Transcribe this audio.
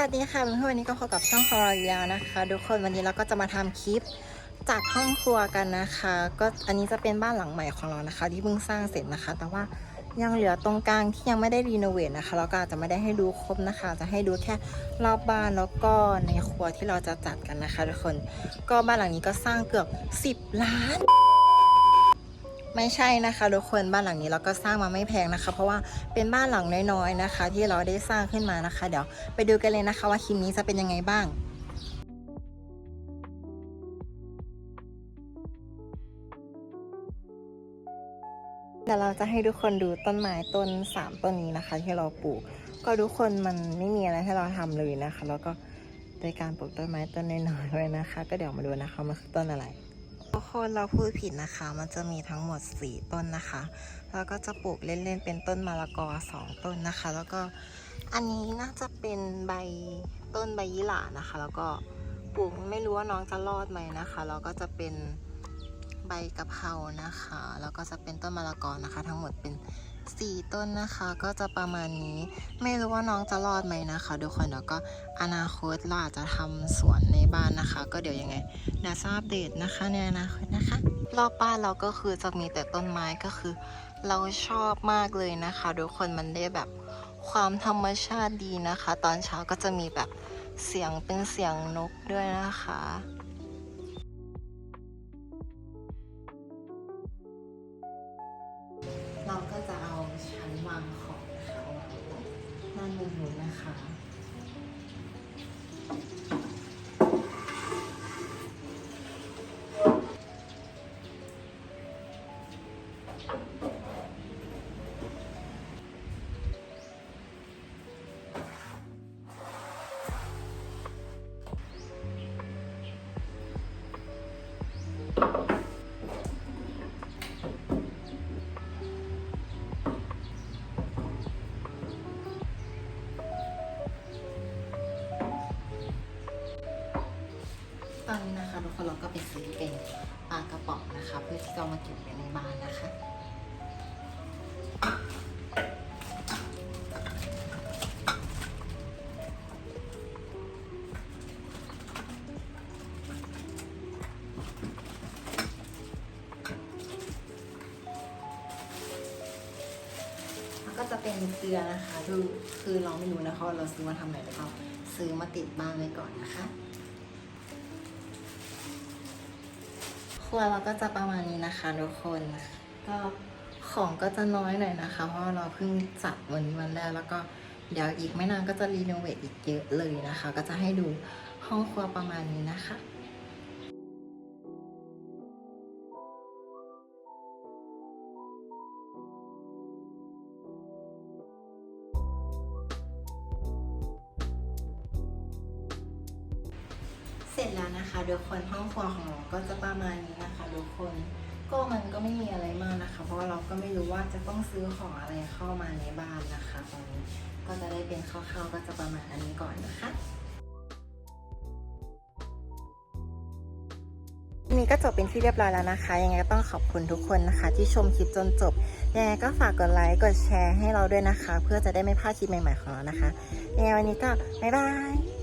วัสดีค่ะเพื่อนๆวันนี้ก็พบกับช่องของเราอีกแล้วนะคะทุกคนวันนี้เราก็จะมาทำคลิปจากห้องครัวกันนะคะ ก็อันนี้จะเป็นบ้านหลังใหม่ของเรานะคะ ที่เพิ่งสร้างเสร็จนะคะ แต่ว่ายังเหลือตรงกลางที่ยังไม่ได้รีโนเวทนะคะแล้วก็อาจจะไม่ได้ให้ดูครบนะคะ จะให้ดูแค่รอบบ้านแล้วก็ในครัวที่เราจะจัดกันนะคะทุกคน ก็บ้านหลังนี้ก็สร้างเกือบ 10 ล้าน ไม่ใช่นะคะทุกคนบ้านหลังนี้เราก็สร้างมาไม่แพงนะคะ เพราะว่าเป็นบ้านหลังน้อยๆนะคะ ที่เราได้สร้างขึ้นมานะคะ เดี๋ยวไปดูกันเลยนะคะ ว่าคลิปนี้จะเป็นยังไงบ้างเดี๋ยวเราจะให้ทุกคนดูต้นไม้ต้นสามต้นนี้นะคะ ที่เราปลูก ก็ทุกคนมันไม่มีอะไรให้เราทำเลยนะคะ แล้วก็โดยการปลูกต้นไม้ต้นน้อยๆด้วยนะคะ ก็เดี๋ยวมาดูนะคะมันคือต้นอะไร ทุกคนเราพูดผิดนะคะ มันจะมีทั้งหมด 4 ต้นนะคะ แล้วก็จะปลูกเล่นๆ เป็นต้นมะละกอ 2 ต้นนะคะ แล้วก็อันนี้น่าจะเป็นใบต้นใบยี่หร่านะคะ แล้วก็ปลูกไม่รู้ว่าน้องจะรอดไหมนะคะ แล้วก็จะเป็นใบกะเพรานะคะ แล้วก็จะเป็นต้นมะละกอนะคะ ทั้งหมดเป็น 4 ต้นนะคะก็จะประมาณนี้ ไม่รู้ว่าน้องจะรอดไหมนะคะทุกคนเดี๋ยวก็อนาคตเราอาจจะทำสวนในบ้านนะคะ ก็เดี๋ยวยังไงเดี๋ยวจะอัปเดตนะคะในอนาคตนะคะ รอบบ้านเราก็คือจะมีแต่ต้นไม้ก็คือ เราชอบมากเลยนะคะทุกคนมันได้แบบความธรรมชาติดีนะคะ ตอนเช้าก็จะมีแบบเสียงเป็นเสียงนกด้วยนะคะ ชั้นวางของนะคะวางตรงด้านบนนู้นนะคะ ตอนนี้นะคะทุกคนเราก็ไปซื้อเป็นปลากระป๋องนะคะ เพื่อที่จะมาเก็บไว้ในบ้านนะคะแล้วก็จะเป็นเกลือนะคะคือคือเราไม่รู้นะคะเราซื้อมาทำอะไรหรือเปล่าซื้อมาติดบ้านไว้ก่อนนะคะ ครัวเราก็จะประมาณนี้นะคะทุกคนก็ของก็จะน้อยหน่อยนะคะ เพราะเราเพิ่งจัดวันนี้วันแรกแล้วก็เดี๋ยวอีกไม่นานก็จะรีโนเวทอีกเยอะเลยนะคะ ก็จะให้ดูห้องครัวประมาณนี้นะคะ ร็จแล้วนะคะทุกคนห้องครัวของเราก็จะประมาณนี้นะคะทุกคนก็มันก็ไม่มีอะไรมากนะคะ เพราะว่าเราก็ไม่รู้ว่าจะต้องซื้อของอะไรเข้ามาในบ้านนะคะ ตอนนี้ก็จะได้เป็นคร่าวๆก็จะประมาณอันนี้ก่อนนะคะนี่ก็จบเป็นที่เรียบร้อยแล้วนะคะ ยังไงก็ต้องขอบคุณทุกคนนะคะ ที่ชมคลิปจนจบ ยังไงก็ฝากกดไลค์ กดแชร์ให้เราด้วยนะคะ เพื่อจะได้ไม่พลาดคลิปใหม่ๆของเรานะคะ ยังไงวันนี้ก็บ๊ายบาย